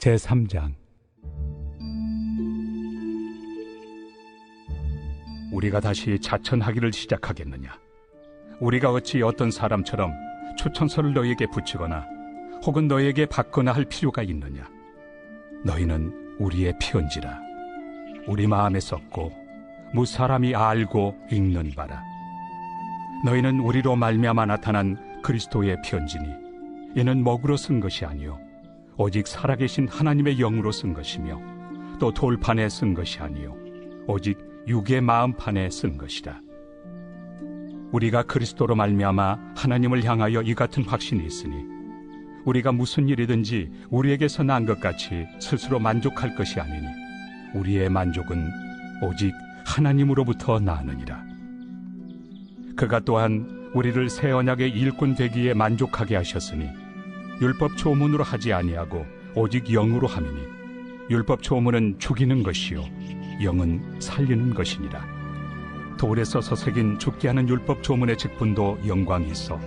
제3장 우리가 다시 자천하기를 시작하겠느냐? 우리가 어찌 어떤 사람처럼 추천서를 너에게 붙이거나 혹은 너에게 받거나 할 필요가 있느냐? 너희는 우리의 편지라. 우리 마음에 썼고 무사람이 알고 읽는 바라. 너희는 우리로 말미암아 나타난 그리스도의 편지니 이는 먹으로 쓴 것이 아니요 오직 살아계신 하나님의 영으로 쓴 것이며 또 돌판에 쓴 것이 아니요 오직 육의 마음판에 쓴 것이라. 우리가 그리스도로 말미암아 하나님을 향하여 이 같은 확신이 있으니 우리가 무슨 일이든지 우리에게서 난 것 같이 스스로 만족할 것이 아니니 우리의 만족은 오직 하나님으로부터 나느니라. 그가 또한 우리를 새 언약의 일꾼 되기에 만족하게 하셨으니 율법 초문으로 하지 아니하고 오직 영으로 함이니 율법 초문은 죽이는 것이요 영은 살리는 것이니라. 돌에 써서 새긴 죽게 하는 율법 조문의 직분도 영광이 있어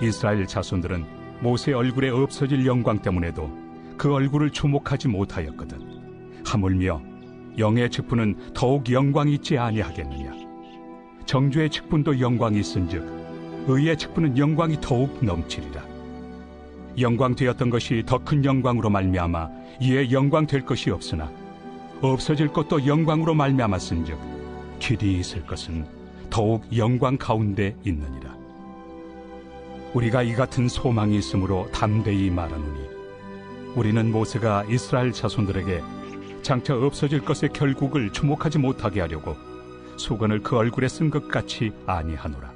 이스라엘 자손들은 모세 얼굴에 없어질 영광 때문에도 그 얼굴을 주목하지 못하였거든. 하물며 영의 직분은 더욱 영광이 있지 아니하겠느냐? 정죄의 직분도 영광이 있은즉 의의 직분은 영광이 더욱 넘치리라 영광 되었던 것이 더 큰 영광으로 말미암아 이에 영광 될 것이 없으나 없어질 것도 영광으로 말미암았은즉 길이 있을 것은 더욱 영광 가운데 있느니라. 우리가 이 같은 소망이 있으므로 담대히 말하노니 우리는 모세가 이스라엘 자손들에게 장차 없어질 것의 결국을 주목하지 못하게 하려고 수건을 그 얼굴에 쓴 것 같이 아니하노라.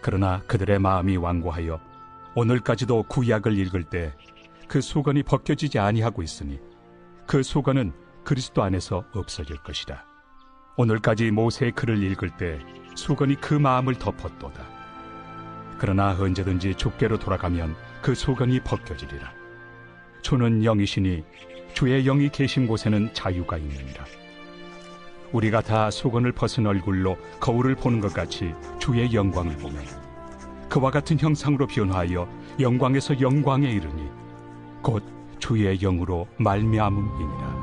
그러나 그들의 마음이 완고하여 오늘까지도 구약을 읽을 때그 수건이 벗겨지지 아니하고 있으니 그 수건은 그리스도 안에서 없어질 것이다. 오늘까지 모세의 글을 읽을 때 수건이 그 마음을 덮었도다. 그러나 언제든지 주께로 돌아가면 그 수건이 벗겨지리라. 주는 영이시니 주의 영이 계신 곳에는 자유가 있느니라. 우리가 다 수건을 벗은 얼굴로 거울을 보는 것 같이 주의 영광을 보면 그와 같은 형상으로 변화하여 영광에서 영광에 이르니 곧 주의 영으로 말미암음이니라.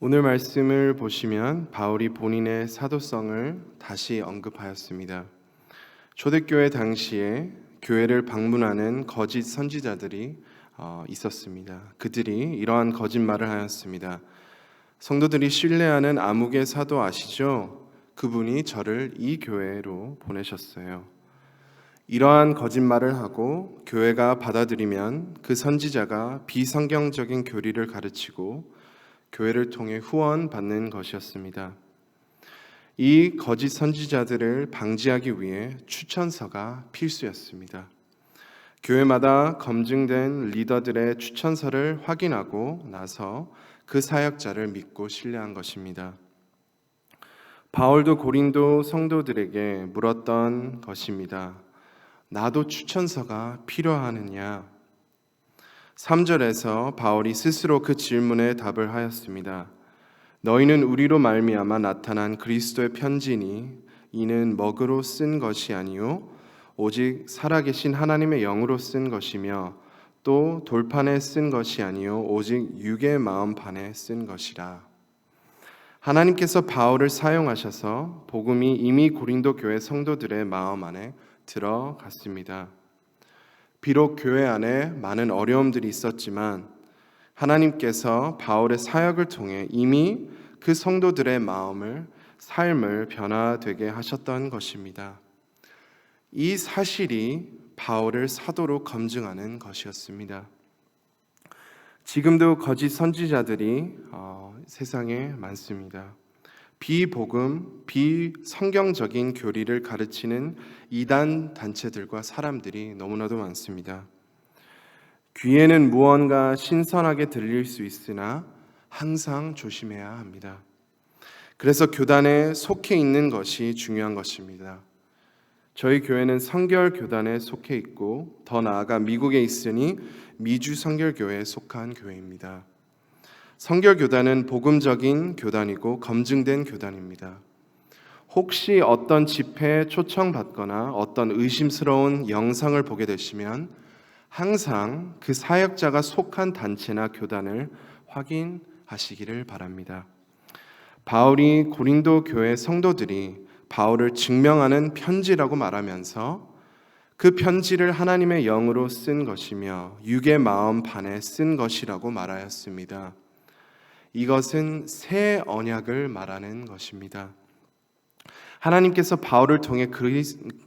오늘 말씀을 보시면 바울이 본인의 사도성을 다시 언급하였습니다. 초대교회 당시에 교회를 방문하는 거짓 선지자들이 어, 있었습니다. 그들이 이러한 거짓말을 하였습니다. 성도들이 신뢰하는 암흑의 사도 아시죠? 그분이 저를 이 교회로 보내셨어요. 이러한 거짓말을 하고 교회가 받아들이면 그 선지자가 비성경적인 교리를 가르치고 교회를 통해 후원 받는 것이었습니다. 이 거짓 선지자들을 방지하기 위해 추천서가 필수였습니다. 교회마다 검증된 리더들의 추천서를 확인하고 나서 그 사역자를 믿고 신뢰한 것입니다. 바울도 고린도 성도들에게 물었던 것입니다. 나도 추천서가 필요하느냐? 3절에서 바울이 스스로 그 질문에 답을 하였습니다. 너희는 우리로 말미암아 나타난 그리스도의 편지니 이는 먹으로 쓴 것이 아니요 오직 살아계신 하나님의 영으로 쓴 것이며 또 돌판에 쓴 것이 아니요 오직 육의 마음판에 쓴 것이라. 하나님께서 바울을 사용하셔서 복음이 이미 고린도 교회 성도들의 마음 안에 들어갔습니다. 비록 교회 안에 많은 어려움들이 있었지만 하나님께서 바울의 사역을 통해 이미 그 성도들의 마음을 삶을 변화되게 하셨던 것입니다. 이 사실이 바울을 사도로 검증하는 것이었습니다. 지금도 거짓 선지자들이 어, 세상에 많습니다. 비복음, 비성경적인 교리를 가르치는 이단 단체들과 사람들이 너무나도 많습니다. 귀에는 무언가 신선하게 들릴 수 있으나 항상 조심해야 합니다. 그래서 교단에 속해 있는 것이 중요한 것입니다. 저희 교회는 성결 교단에 속해 있고 더 나아가 미국에 있으니 미주 성결 교회에 속한 교회입니다. 성결 교단은 복음적인 교단이고 검증된 교단입니다. 혹시 어떤 집회에 초청받거나 어떤 의심스러운 영상을 보게 되시면 항상 그 사역자가 속한 단체나 교단을 확인하시기를 바랍니다. 바울이 고린도 교회 성도들이 바울을 증명하는 편지라고 말하면서 그 편지를 하나님의 영으로 쓴 것이며 육의 마음 반에 쓴 것이라고 말하였습니다. 이것은 새 언약을 말하는 것입니다. 하나님께서 바울을 통해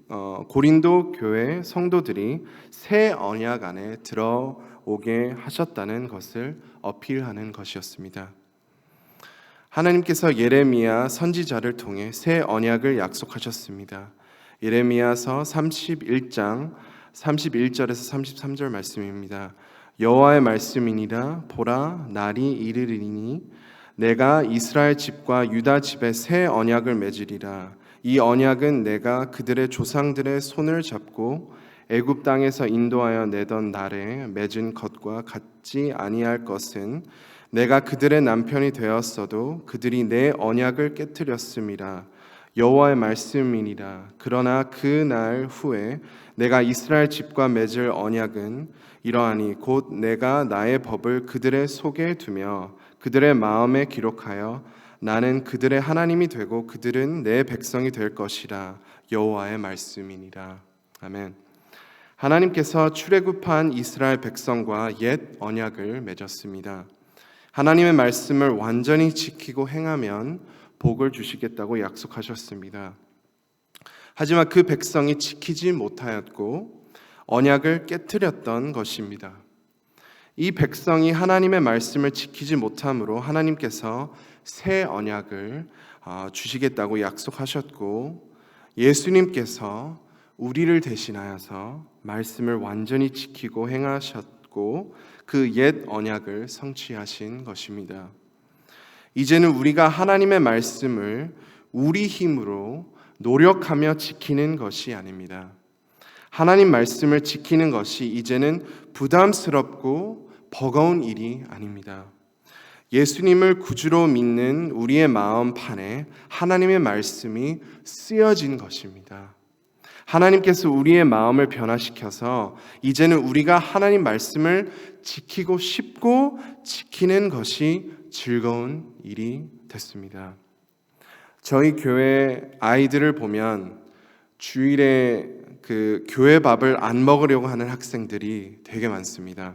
어, 고린도 교회 성도들이 새 언약 안에 들어오게 하셨다는 것을 어필하는 것이었습니다. 하나님께서 예레미야 선지자를 통해 새 언약을 약속하셨습니다. 예레미야서 31장 31절에서 33절 말씀입니다. 여호와의 말씀이니라 보라 날이 이르리니 내가 이스라엘 집과 유다 집에 새 언약을 맺으리라 이 언약은 내가 그들의 조상들의 손을 잡고 애굽 땅에서 인도하여 내던 날에 맺은 것과 같지 아니할 것은 내가 그들의 남편이 되었어도 그들이 내 언약을 깨뜨렸음이라 여호와의 말씀이니라 그러나 그 날 후에 내가 이스라엘 집과 맺을 언약은 이러하니 곧 내가 나의 법을 그들의 속에 두며 그들의 마음에 기록하여 나는 그들의 하나님이 되고 그들은 내 백성이 될 것이라 여호와의 말씀이니라 아멘. 하나님께서 출애굽한 이스라엘 백성과 옛 언약을 맺었습니다. 하나님의 말씀을 완전히 지키고 행하면 복을 주시겠다고 약속하셨습니다. 하지만 그 백성이 지키지 못하였고 언약을 깨뜨렸던 것입니다. 이 백성이 하나님의 말씀을 지키지 못함으로 하나님께서 새 언약을 어, 주시겠다고 약속하셨고 예수님께서 우리를 대신하여서 말씀을 완전히 지키고 행하셨고 그 옛 언약을 성취하신 것입니다. 이제는 우리가 하나님의 말씀을 우리 힘으로 노력하며 지키는 것이 아닙니다. 하나님 말씀을 지키는 것이 이제는 부담스럽고 버거운 일이 아닙니다. 예수님을 구주로 믿는 우리의 마음 판에 하나님의 말씀이 쓰여진 것입니다. 하나님께서 우리의 마음을 변화시켜서 이제는 우리가 하나님 말씀을 지키고 싶고 지키는 것이 즐거운 일이 됐습니다. 저희 교회 아이들을 보면 주일에 그 교회 밥을 안 먹으려고 하는 학생들이 되게 많습니다.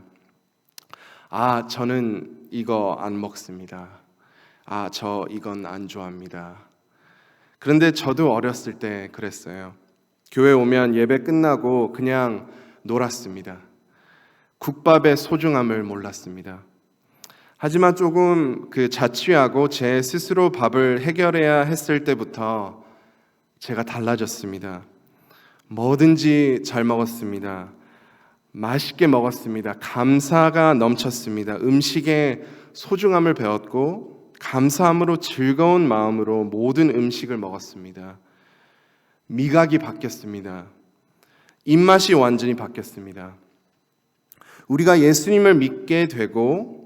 아, 저는 이거 안 먹습니다. 아, 저 이건 안 좋아합니다. 그런데 저도 어렸을 때 그랬어요. 교회 오면 예배 끝나고 그냥 놀았습니다. 국밥의 소중함을 몰랐습니다. 하지만 조금 그 자취하고 제 스스로 밥을 해결해야 했을 때부터 제가 달라졌습니다. 뭐든지 잘 먹었습니다. 맛있게 먹었습니다. 감사가 넘쳤습니다. 음식의 소중함을 배웠고 감사함으로 즐거운 마음으로 모든 음식을 먹었습니다. 미각이 바뀌었습니다. 입맛이 완전히 바뀌었습니다. 우리가 예수님을 믿게 되고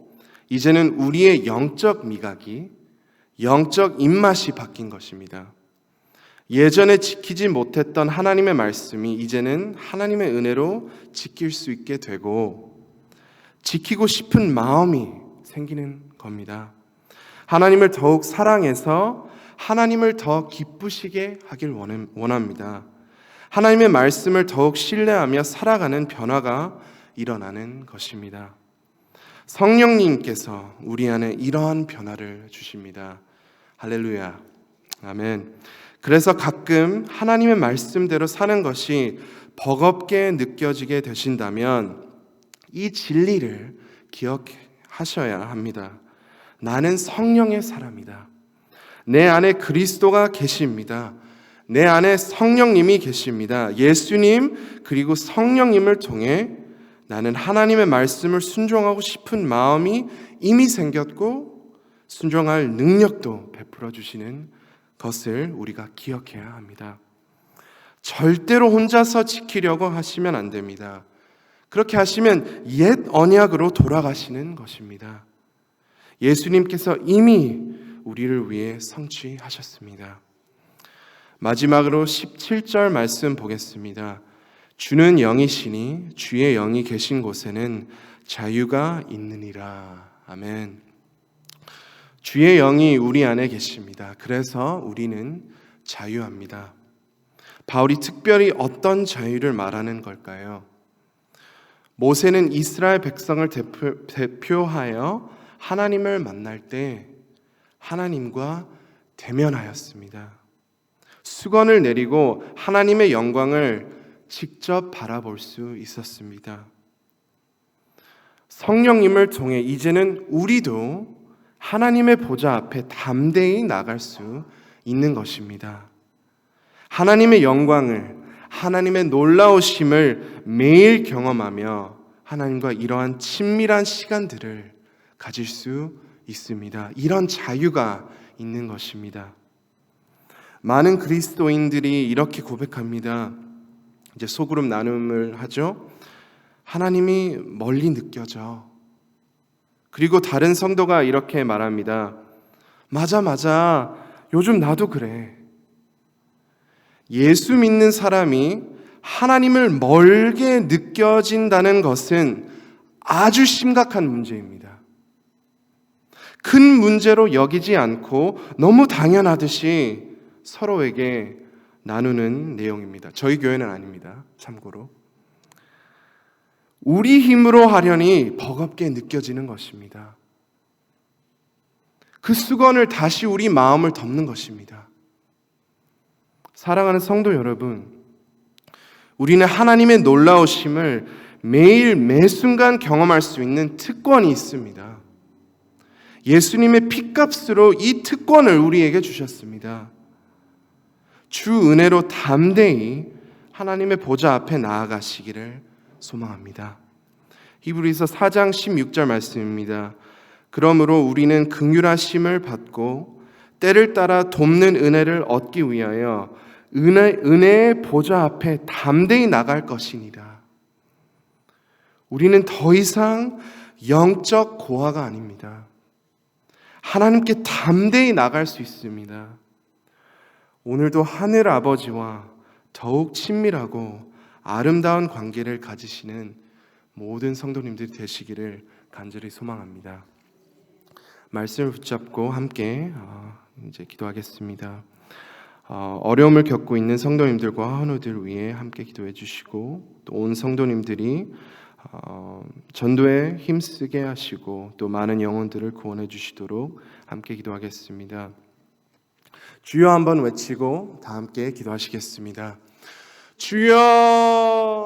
이제는 우리의 영적 미각이 영적 입맛이 바뀐 것입니다. 예전에 지키지 못했던 하나님의 말씀이 이제는 하나님의 은혜로 지킬 수 있게 되고 지키고 싶은 마음이 생기는 겁니다. 하나님을 더욱 사랑해서 하나님을 더 기쁘시게 하길 원합니다. 하나님의 말씀을 더욱 신뢰하며 살아가는 변화가 일어나는 것입니다. 성령님께서 우리 안에 이러한 변화를 주십니다. 할렐루야. 아멘. 그래서 가끔 하나님의 말씀대로 사는 것이 버겁게 느껴지게 되신다면 이 진리를 기억하셔야 합니다. 나는 성령의 사람이다. 내 안에 그리스도가 계십니다. 내 안에 성령님이 계십니다. 예수님 그리고 성령님을 통해 나는 하나님의 말씀을 순종하고 싶은 마음이 이미 생겼고 순종할 능력도 베풀어 주시는 것을 우리가 기억해야 합니다. 절대로 혼자서 지키려고 하시면 안 됩니다. 그렇게 하시면 옛 언약으로 돌아가시는 것입니다. 예수님께서 이미 우리를 위해 성취하셨습니다. 마지막으로 17절 말씀 보겠습니다. 주는 영이시니 주의 영이 계신 곳에는 자유가 있느니라. 아멘. 주의 영이 우리 안에 계십니다. 그래서 우리는 자유합니다. 바울이 특별히 어떤 자유를 말하는 걸까요? 모세는 이스라엘 백성을 대표, 대표하여 하나님을 만날 때 하나님과 대면하였습니다. 수건을 내리고 하나님의 영광을 직접 바라볼 수 있었습니다. 성령님을 통해 이제는 우리도 하나님의 보좌 앞에 담대히 나갈 수 있는 것입니다. 하나님의 영광을, 하나님의 놀라우심을 매일 경험하며 하나님과 이러한 친밀한 시간들을 가질 수 있습니다. 이런 자유가 있는 것입니다. 많은 그리스도인들이 이렇게 고백합니다. 이제 소그룹 나눔을 하죠. 하나님이 멀리 느껴져. 그리고 다른 성도가 이렇게 말합니다. 맞아, 맞아. 요즘 나도 그래. 예수 믿는 사람이 하나님을 멀게 느껴진다는 것은 아주 심각한 문제입니다. 큰 문제로 여기지 않고 너무 당연하듯이 서로에게 나누는 내용입니다. 저희 교회는 아닙니다. 참고로. 우리 힘으로 하려니 버겁게 느껴지는 것입니다. 그 수건을 다시 우리 마음을 덮는 것입니다. 사랑하는 성도 여러분, 우리는 하나님의 놀라우심을 매일 매순간 경험할 수 있는 특권이 있습니다. 예수님의 피값으로 이 특권을 우리에게 주셨습니다. 주 은혜로 담대히 하나님의 보좌 앞에 나아가시기를 소망합니다. 히브리서 4장 16절 말씀입니다. 그러므로 우리는 긍휼하심을 받고 때를 따라 돕는 은혜를 얻기 위하여 은혜, 은혜의 보좌 앞에 담대히 나갈 것이니라. 우리는 더 이상 영적 고아가 아닙니다. 하나님께 담대히 나갈 수 있습니다. 오늘도 하늘 아버지와 더욱 친밀하고 아름다운 관계를 가지시는 모든 성도님들이 되시기를 간절히 소망합니다. 말씀을 붙잡고 함께 어, 이제 기도하겠습니다. 어, 어려움을 겪고 있는 성도님들과 환우들 위해 함께 기도해 주시고 또 온 성도님들이 어, 전도에 힘쓰게 하시고 또 많은 영혼들을 구원해 주시도록 함께 기도하겠습니다. 주여 한번 외치고 다 함께 기도하시겠습니다. 주여